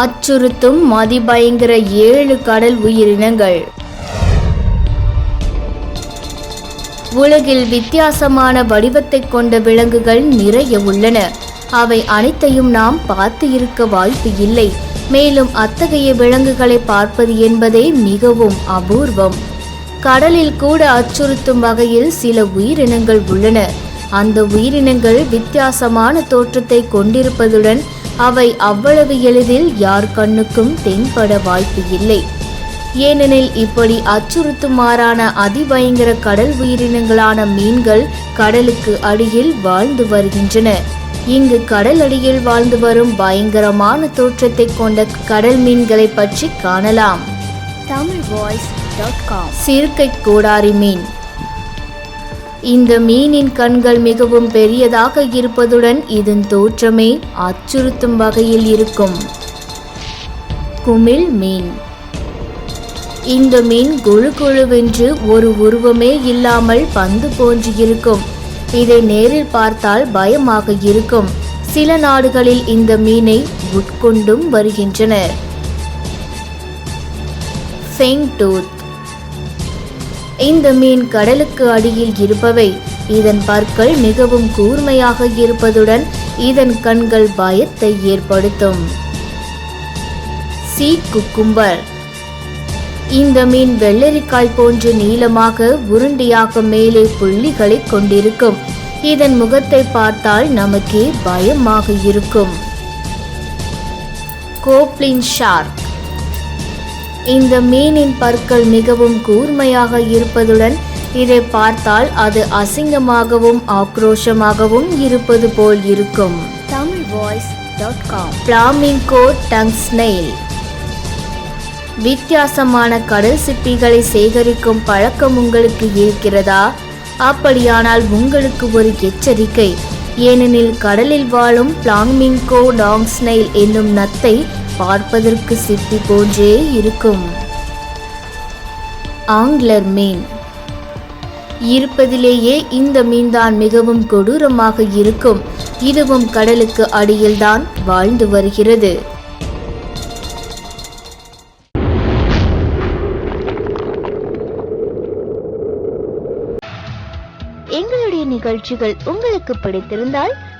அச்சுறுத்தும் மதிபயங்கர ஏழு கடல் உயிரினங்கள். உலகில் வித்தியாசமான வடிவத்தை கொண்ட விலங்குகள் நிறைய உள்ளன. அவை அனைத்தையும் நாம் பார்த்து இருக்க வாய்ப்பு இல்லை. மேலும் அத்தகைய விலங்குகளை பார்ப்பது என்பதே மிகவும் அபூர்வம். கடலில் கூட அச்சுறுத்தும் வகையில் சில உயிரினங்கள் உள்ளன. அந்த உயிரினங்கள் வித்தியாசமான தோற்றத்தை கொண்டிருப்பதுடன் அவை அவ்வளவு எளிதில் யார் கண்ணுக்கும் தென்பட வாய்ப்பு இல்லை. ஏனெனில் இப்படி அச்சுறுத்துமாறான அதிபயங்கர கடல் உயிரினங்களான மீன்கள் கடலுக்கு அடியில் வாழ்ந்து வருகின்றன. இங்கு கடல் அடியில் வாழ்ந்து வரும் பயங்கரமான தோற்றத்தை கொண்ட கடல் மீன்களை பற்றி காணலாம். தமிழ் வாய்ஸ் சிறுக்கை கோடாரி மீன். இந்த மீனின் கண்கள் மிகவும் பெரியதாக இருப்பதுடன் இதன் தோற்றமே அச்சுறுத்தும் வகையில் இருக்கும். குமிழ் மீன். இந்த மீன் குழு குழுவென்று ஒரு உருவமே இல்லாமல் பந்து போன்று இருக்கும். இதை நேரில் பார்த்தால் பயமாக இருக்கும். சில நாடுகளில் இந்த மீனை உட்கொண்டும் வருகின்றனர். ஃபெங் இந்த மீன் கடலுக்கு அடியில் இருப்பவை. இதன் பற்கள் மிகவும் கூர்மையாக இருப்பதுடன் இதன் கண்கள் பயத்தை ஏற்படுத்தும். Sea cucumber. இந்த மீன் வெள்ளரிக்காய் போன்று நீளமாக உருண்டியாக மேலே புள்ளிகளை கொண்டிருக்கும். இதன் முகத்தை பார்த்தால் நமக்கே பயமாக இருக்கும். Goblin shark. இந்த மீனின் பற்கள் மிகவும் கூர்மையாக இருப்பதுடன் இதை பார்த்தால் அது அசிங்கமாகவும் ஆக்ரோஷமாகவும் இருப்பது போல் இருக்கும். Tamil voice dot com. Flamingo tongue snail. வித்தியாசமான கடல் சிப்பிகளை சேகரிக்கும் பழக்கம் உங்களுக்கு இருக்கிறதா? அப்படியானால் உங்களுக்கு ஒரு எச்சரிக்கை. ஏனெனில் கடலில் வாழும் பிளாங்மிங்கோ டாங் ஸ்னைல் என்னும் நத்தை பார்ப்பதற்கு சிப்பி போன்றே இருக்கும். ஆங்லர் மீன். இருப்பதிலேயே இந்த மீன்தான் மிகவும் கொடூரமாக இருக்கும். இதுவும் கடலுக்கு அடியில்தான் வாழ்ந்து வருகிறது. எங்களுடைய நிகழ்ச்சிகள் உங்களுக்கு பிடித்திருந்தால்